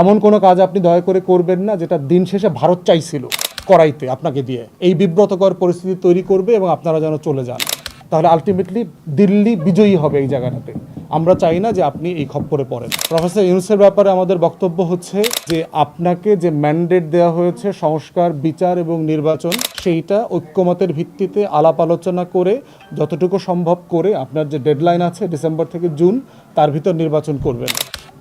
এমন কোনো কাজ আপনি দয়া করে করবেন না যেটা দিন শেষে ভারত চাইছিল করাইতে আপনাকে দিয়ে। এই বিব্রতকর পরিস্থিতি তৈরি করবে এবং আপনারা যেন চলে যান। তাহলে আলটিমেটলি দিল্লি বিজয়ী হবে এই জায়গাটাতে। আমরা চাই না যে আপনি এই খপ্পরে পড়েন। প্রফেসর ইউনুসের ব্যাপারে আমাদের বক্তব্য হচ্ছে যে আপনাকে যে ম্যান্ডেট দেওয়া হয়েছে সংস্কার, বিচার এবং নির্বাচন, সেইটা ঐক্যমতের ভিত্তিতে আলাপ আলোচনা করে, যতটুকু সম্ভব করে আপনার যে ডেডলাইন আছে ডিসেম্বর থেকে জুন তার ভিতর নির্বাচন করবেন।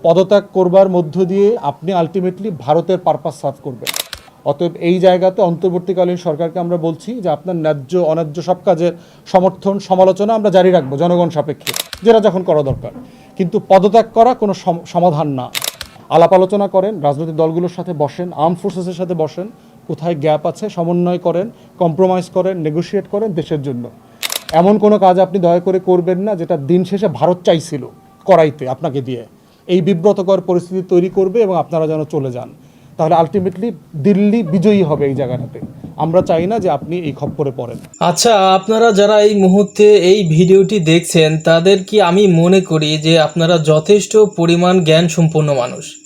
পদত্যাগ করবার মধ্য দিয়ে আপনি আলটিমেটলি ভারতের পারপাস সার্ভ করবেন। অতএব এই জায়গাতে অন্তর্বর্তীকালীন সরকারকে আমরা বলছি যে আপনার ন্যায্য, অন্যায্য সব কাজের সমর্থন, সমালোচনা আমরা জারি রাখব জনগণ সাপেক্ষে, যেটা যখন করা দরকার। কিন্তু পদত্যাগ করা কোনো সম- সমাধান না। আলাপ আলোচনা করেন, রাজনৈতিক দলগুলোর সাথে বসেন আর্ম ফোর্সেসের সাথে বসেন, কোথায় গ্যাপ আছে সমন্বয় করেন কম্প্রোমাইজ করেন নেগোশিয়েট করেন দেশের জন্য। এমন কোনো কাজ আপনি দয়া করে করবেন না যেটা দিন শেষে ভারত চাইছিল করাইতে আপনাকে দিয়ে। এই বিব্রতকর পরিস্থিতি তৈরি করবে এবং আপনারা যেন চলে যান। তাহলে আলটিমেটলি দিল্লি বিজয়ী হবে এই জায়গাটাতে। আমরা চাই না যে আপনি এই খপ্পরে পড়েন। আচ্ছা আপনারা যারা এই মুহূর্তে এই ভিডিওটি দেখছেন, তাদের কি আমি মনে করি যে আপনারা যথেষ্ট পরিমাণ জ্ঞান সম্পন্ন মানুষ?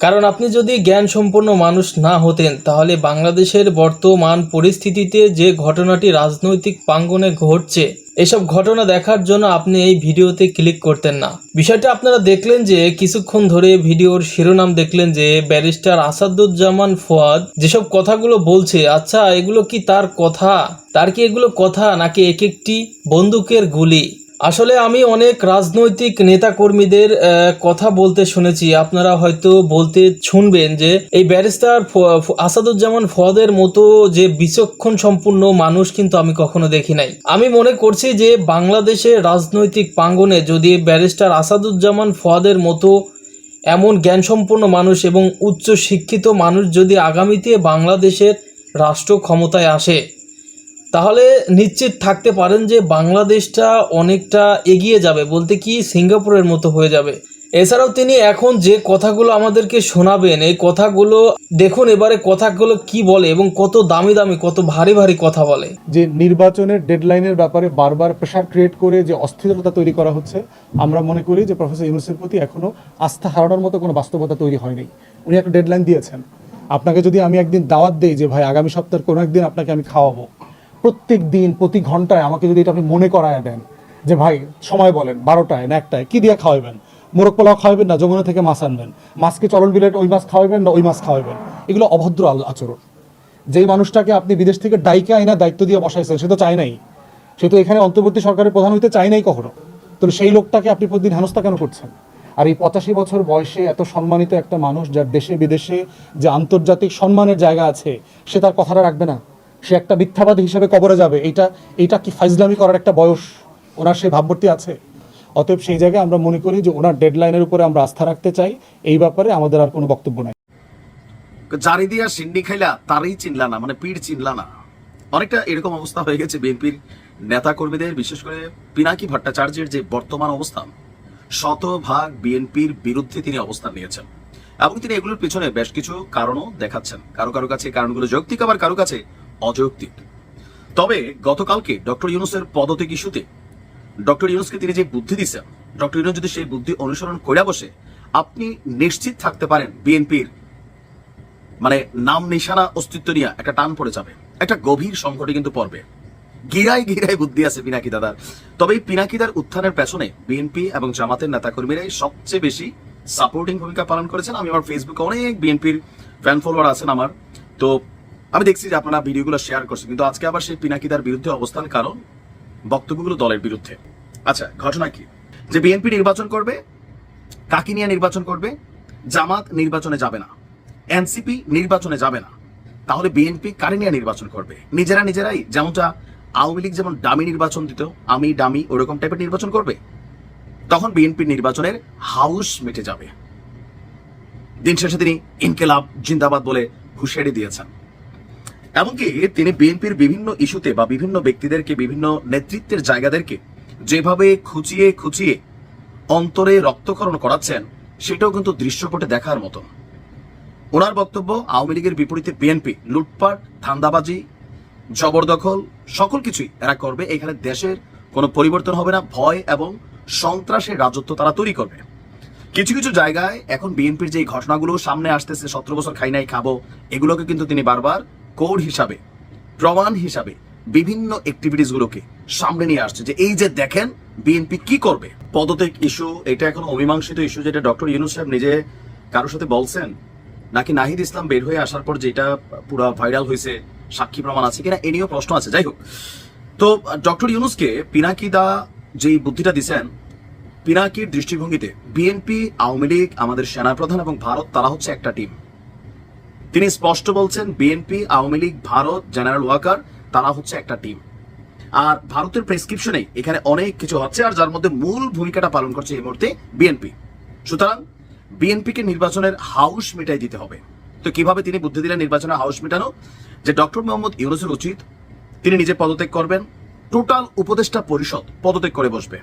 কারণ আপনি যদি জ্ঞান সম্পন্ন মানুষ না হতেন, তাহলে বাংলাদেশের বর্তমান পরিস্থিতিতে যে ঘটনাটি রাজনৈতিক প্রাঙ্গনে ঘটছে, এসব ঘটনা দেখার জন্য আপনি এই ভিডিওতে ক্লিক করতেন না। বিষয়টা আপনারা দেখলেন যে কিছুক্ষণ ধরে ভিডিওর শিরোনাম দেখলেন যে ব্যারিস্টার আসাদুজ্জামান ফোয়াদ যেসব কথাগুলো বলছে আচ্ছা এগুলো কি তার কথা? তার কি এগুলো কথা নাকি এক একটি বন্দুকের গুলি? আসলে আমি অনেক রাজনৈতিক নেতাকর্মীদের কথা বলতে শুনেছি। আপনারা হয়তো বলতে শুনবেন যে এই ব্যারিস্টার আসাদুজ্জামান ফদের মতো যে বিচক্ষণ সম্পূর্ণ মানুষ কিন্তু আমি কখনো দেখি নাই। আমি মনে করছি যে বাংলাদেশের রাজনৈতিক প্রাঙ্গনে যদি ব্যারিস্টার আসাদুজ্জামান ফদের মতো এমন জ্ঞানসম্পন্ন মানুষ এবং উচ্চ শিক্ষিত মানুষ যদি আগামীতে বাংলাদেশের রাষ্ট্র ক্ষমতায় আসে তাহলে নিশ্চিত থাকতে পারেন যে বাংলাদেশটা অনেকটা এগিয়ে যাবে, বলতে কি সিঙ্গাপুরের মতো হয়ে যাবে। এছাড়াও তিনি এখন যে কথাগুলো আমাদেরকে শোনাবেন, এই কথাগুলো দেখুন এবারে কথাগুলো কি বলে এবং কত দামি দামি, কত ভারী ভারী কথা বলে। যে নির্বাচনের ডেডলাইনের ব্যাপারে বারবার প্রেশার ক্রিয়েট করে যে অস্থিরতা তৈরি করা হচ্ছে, আমরা মনে করি যে প্রফেসর ইউনুসের প্রতি এখনও আস্থা হারানোর মতো কোনো বাস্তবতা তৈরি হয়নি। উনি একটা ডেডলাইন দিয়েছেন। আপনাকে যদি আমি একদিন দাওয়াত দিই যে, ভাই, আগামী সপ্তাহের কোনো একদিন আপনাকে আমি খাওয়াবো। প্রত্যেক দিন প্রতি ঘন্টায় আমাকে যদি এটা আপনি মনে করায় দেন, যে ভাই, সময় বলেন, বারোটায় না একটায়, কি দিয়ে খাওয়াবেন মোরগ পোলাও খাওয়াবেন না, যমুনা থেকে মাছ আনবেন? মাছকে চলন বিলেট, ওই মাছ খাওয়াবেন না, ওই মাছ খাওয়াবেন এগুলো অভদ্র আচরণ। যেই মানুষটাকে আপনি বিদেশ থেকে ডাইকে আইনা দায়িত্ব দিয়ে বসাইছেন, সে তো চায় নাই। সে তো এখানে অন্তর্বর্তী সরকারের প্রধান হইতে চায় নাই কখনো। তো সেই লোকটাকে আপনি প্রতিদিন হেনস্থা কেন করছেন? আর এই পঁচাশি বছর বয়সে এত সম্মানিত একটা মানুষ যার দেশে বিদেশে যে আন্তর্জাতিক সম্মানের জায়গা আছে, সে তার কথাটা রাখবে না? সে একটা মিথ্যাবাদী হিসেবে কবরে যাবে। এটা এটা কি ফাইজলামি করার একটা বয়স ওনার সেই ভাবমূর্তি আছে? অতএব সেই জায়গায় আমরা মনে করি যে ওনার ডেডলাইনের উপরে আমরা আস্থা রাখতে চাই। এই ব্যাপারে আমাদের আর কোনো বক্তব্য নাই। জারি দিয়া সিন্নি খাইলা তারই চিনলা না মানে পিঠ চিনলা না। অনেকটা এরকম অবস্থা হয়ে গেছে বিএনপির নেতা কর্মীদের বিশেষ করে পিনাকি ভট্টাচার্যের যে বর্তমান অবস্থান শতভাগ বিএনপির বিরুদ্ধে তিনি অবস্থান নিয়েছেন। এবং তিনি এগুলোর পিছনে বেশ কিছু কারণও দেখাচ্ছেন। কারও কারও কাছে কারণগুলো যৌক্তিক, আবার কারও কাছে অযৌক্তিক। তবে গতকালকে ডক্টর ইউনুসের পদত্যাগ ইস্যুতে ডক্টর ইউনুসকে তিনি যে বুদ্ধি দিচ্ছেন ডক্টর ইউনুস যদি সেই বুদ্ধি অনুসরণ করে বসে, আপনি নিশ্চিত থাকতে পারেন বিএনপির মানে নাম নিশানা অস্তিত্ব নিয়ে একটা টান পড়ে যাবে। একটা গভীর সংকটে কিন্তু পড়বে। গিরায় গিরায় বুদ্ধি আছে পিনাকি দাদার। তবে এই পিনাকিদার উত্থানের পেছনে বিএনপি এবং জামাতের নেতাকর্মীরাই সবচেয়ে বেশি সাপোর্টিং ভূমিকা পালন করেছেন। আমি আমার ফেসবুকে অনেক বিএনপির ফ্যান ফলোয়ার আছেন আমার। তো আমি দেখছি যে আপনারা ভিডিওগুলো শেয়ার করছেন, কিন্তু আজকে আবার সেই পিনাকিদার বিরুদ্ধে অবস্থান কারণ বক্তব্যগুলো দলের বিরুদ্ধে। আচ্ছা ঘটনা কি? যে বিএনপি নির্বাচন করবে, কাকি নিয়ে নির্বাচন করবে? জামাত নির্বাচনে যাবে না, এনসিপি নির্বাচনে যাবে না। তাহলে বিএনপি কারে নিয়ে নির্বাচন করবে? নিজেরা নিজেরাই, যেমনটা আওয়ামী লীগ যেমন ডামি নির্বাচন দিত, আমি ডামি ওরকম টাইপের নির্বাচন করবে? তখন বিএনপি নির্বাচনের হাউস মিটে যাবে। দিন শেষে তিনি ইনকেলাব, জিন্দাবাদ বলে হুঁশিয়ারি দিয়েছেন। এমনকি তিনি বিএনপির বিভিন্ন ইস্যুতে বা বিভিন্ন ব্যক্তিদেরকে, বিভিন্ন নেতৃত্বের জায়গাদেরকে যেভাবে খুঁচিয়ে খুঁচিয়ে অন্তরে রক্তকরণ করাচ্ছেন, সেটাও কিন্তু দৃশ্যপটে দেখার মতন। ওনার বক্তব্য, আওয়ামী লীগের বিপরীতে বিএনপি, লুটপাট, ধান্দাবাজি, জবরদখল, সকল কিছুই এরা করবে। এখানে দেশের কোনো পরিবর্তন হবে না, ভয় এবং সন্ত্রাসের রাজত্ব তারা তৈরি করবে। কিছু কিছু জায়গায় এখন বিএনপির যে ঘটনাগুলো সামনে আসতেছে, সতেরো বছর খাই নাই, খাব, এগুলোকে কিন্তু তিনি বারবার কোড হিসাবে, প্রমাণ হিসাবে বিভিন্ন অ্যাক্টিভিটিস গুলোকে সামনে নিয়ে আসছে যে এই যে দেখেন বিএনপি কি করবে। পদত্যাগ ইস্যু এটা এখন অমীমাংসিত ইস্যু যেটা ডক্টর ইউনুস সাহেব নিজে কারোর সাথে বলছেন, নাকি নাহিদ ইসলাম বের হয়ে আসার পর যেটা পুরো ভাইরাল হয়েছে, সাক্ষী প্রমাণ আছে কিনা এ নিয়েও প্রশ্ন আছে। যাই হোক, তো ডক্টর ইউনুসকে পিনাকিদা যেই বুদ্ধিটা দিছেন, পিনাকির দৃষ্টিভঙ্গিতে বিএনপি আওয়ামী লীগ, আমাদের সেনাপ্রধান এবং ভারত, তারা হচ্ছে একটা টিম তিনি স্পষ্ট বলছেন বিএনপি আওয়ামী লীগ, ভারত, জেনারেল ওয়াকার, তারা হচ্ছে একটা টিম। আর ভারতের প্রেসক্রিপশনে এখানে অনেক কিছু হচ্ছে, আর যার মধ্যে মূল ভূমিকাটা পালন করছে এই মুহূর্তে বিএনপি সুতরাং বিএনপিকে নির্বাচনের হাউস মিটাই দিতে হবে। তো কীভাবে তিনি বুদ্ধি দিলেন নির্বাচনের হাউস মিটানো? যে ডক্টর মোহাম্মদ ইউনুসের উচিত তিনি নিজে পদত্যাগ করবেন, টোটাল উপদেষ্টা পরিষদ পদত্যাগ করে বসবে।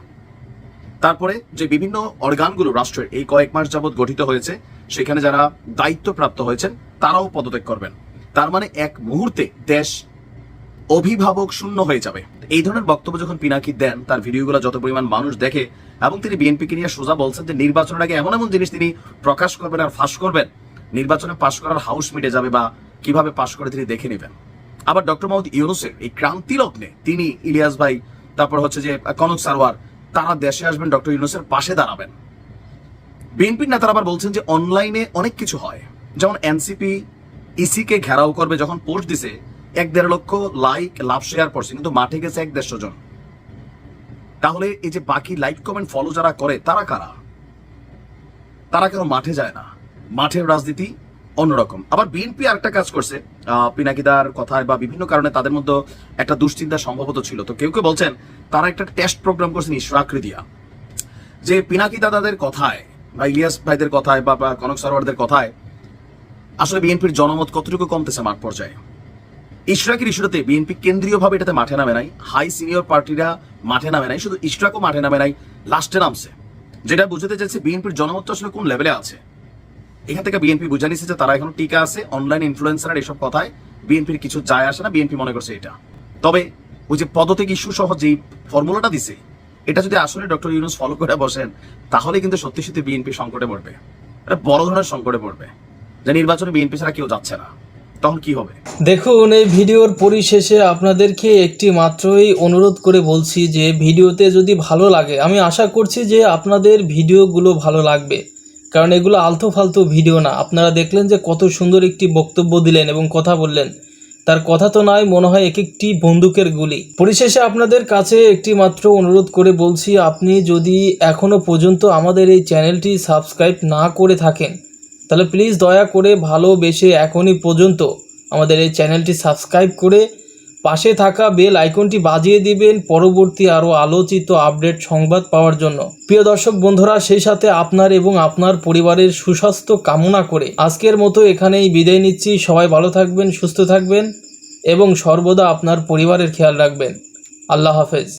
তারপরে যে বিভিন্ন অর্গানগুলো রাষ্ট্রের এই কয়েক মাস যাবৎ গঠিত হয়েছে, সেখানে যারা দায়িত্বপ্রাপ্ত হয়েছেন তারাও পদত্যাগ করবেন। তার মানে এক মুহূর্তে দেশ অভিভাবক শূন্য হয়ে যাবে। এই ধরনের বক্তব্য যখন পিনাকি দেন, তার ভিডিওগুলো যত পরিমাণ মানুষ দেখে এবং তিনি বিএনপিকে নিয়ে সোজা বলছেন যে নির্বাচনের আগে এমন এমন জিনিস তিনি প্রকাশ করবেন আর ফাঁস করবেন, নির্বাচনে পাশ করার হাউস মিটে যাবে বা কীভাবে পাশ করে তিনি দেখে নেবেন। আবার ডক্টর মোহাম্মদ ইউনুসের এই ক্রান্তি লগ্নে তিনি ইলিয়াস ভাই, তারপর হচ্ছে যে কনক সারওয়ার তারা দেশে আসবেন, ডক্টর ইউনুসের পাশে দাঁড়াবেন। বিএনপির নেতারা আবার বলছেন যে অনলাইনে অনেক কিছু হয়। যেমন এনসিপি ইসিকে ঘেরাও করবে, যখন পোস্ট দিছে, এক দেড় লক্ষ লাইক লাভ শেয়ার পড়ছে কিন্তু মাঠে গেছে এক দেড়শো জন। তাহলে এই যে বাকি লাইক কমেন্ট ফলো যারা করে, তারা কারা? তারা কেন মাঠে যায় না? মাঠের রাজনীতি অন্যরকম। আবার বিএনপি আরেকটা কাজ করছে। পিনাকিদার কথায় বা বিভিন্ন কারণে তাদের মধ্যে একটা দুশ্চিন্তা সম্ভবত ছিল। তো কেউ কেউ বলছেন, তারা একটা টেস্ট প্রোগ্রাম করছেন ইশরাকৃ দিয়া যে পিনাকি দাদাদের কথায় বা ইলিয়াস ভাইদের কথায় বা কনক সরোয়ারদের কথায় আসলে বিএনপির জনমত কতটুকু কমতেছে মাঠ পর্যায়ে? ইশরাকের ইস্যুটাতে বিএনপি কেন্দ্রীয়ভাবে এটাতে মাঠে নামে নাই, হাই সিনিয়র পার্টিরা মাঠে নামে নাই, শুধু ইশরাকও মাঠে নামে নাই, লাস্টে নামছে। যেটা বুঝতে চাইছে, বিএনপির জনমত আসলে কোন লেভেলে আছে? এখান থেকে বিএনপি বুঝে নিছে যে তারা এখন টিকা আছে অনলাইন ইনফ্লুয়েন্সার এসব কথায় বিএনপির কিছু যায় আসে না, বিএনপি মনে করছে এটা। তবে ওই যে পদত্যাগ ইস্যু সহ যেই ফর্মুলাটা দিছে, এটা যদি আসলে ডক্টর ইউনুস ফলো করে বসেন তাহলে কিন্তু সত্যি সত্যি বিএনপি সংকটে পড়বে। এটা বড় ধরনের সংকটে পড়বে। যে নির্বাচনে বিএনপি ছাড়া কেউ যাচ্ছে না, তখন কি হবে? দেখুন, এই ভিডিওর পরিশেষে আপনাদেরকে একটি মাত্রই অনুরোধ করে বলছি যে ভিডিওতে যদি ভালো লাগে, আমি আশা করছি যে আপনাদের ভিডিওগুলো ভালো লাগবে। কারণ এগুলো আলতো ফালতু ভিডিও না। আপনারা দেখলেন যে কত সুন্দর একটি বক্তব্য দিলেন এবং কথা বললেন। তার কথা তো নয়, মনে হয় এক একটি বন্দুকের গুলি। পরিশেষে আপনাদের কাছে একটি মাত্র অনুরোধ করে বলছি, আপনি যদি এখনও পর্যন্ত আমাদের এই চ্যানেলটি সাবস্ক্রাইব না করে থাকেন তাহলে প্লিজ দয়া করে ভালোবেসে এখনই পর্যন্ত আমাদের এই চ্যানেলটি সাবস্ক্রাইব করে পাশে থাকা বেল আইকনটি বাজিয়ে দিবেন পরবর্তী আরও আলোচিত আপডেট সংবাদ পাওয়ার জন্য। প্রিয় দর্শক বন্ধুরা, সেই সাথে আপনার এবং আপনার পরিবারের সুস্বাস্থ্য কামনা করে আজকের মতো এখানেই বিদায় নিচ্ছি। সবাই ভালো থাকবেন, সুস্থ থাকবেন এবং সর্বদা আপনার পরিবারের খেয়াল রাখবেন। আল্লাহ হাফেজ।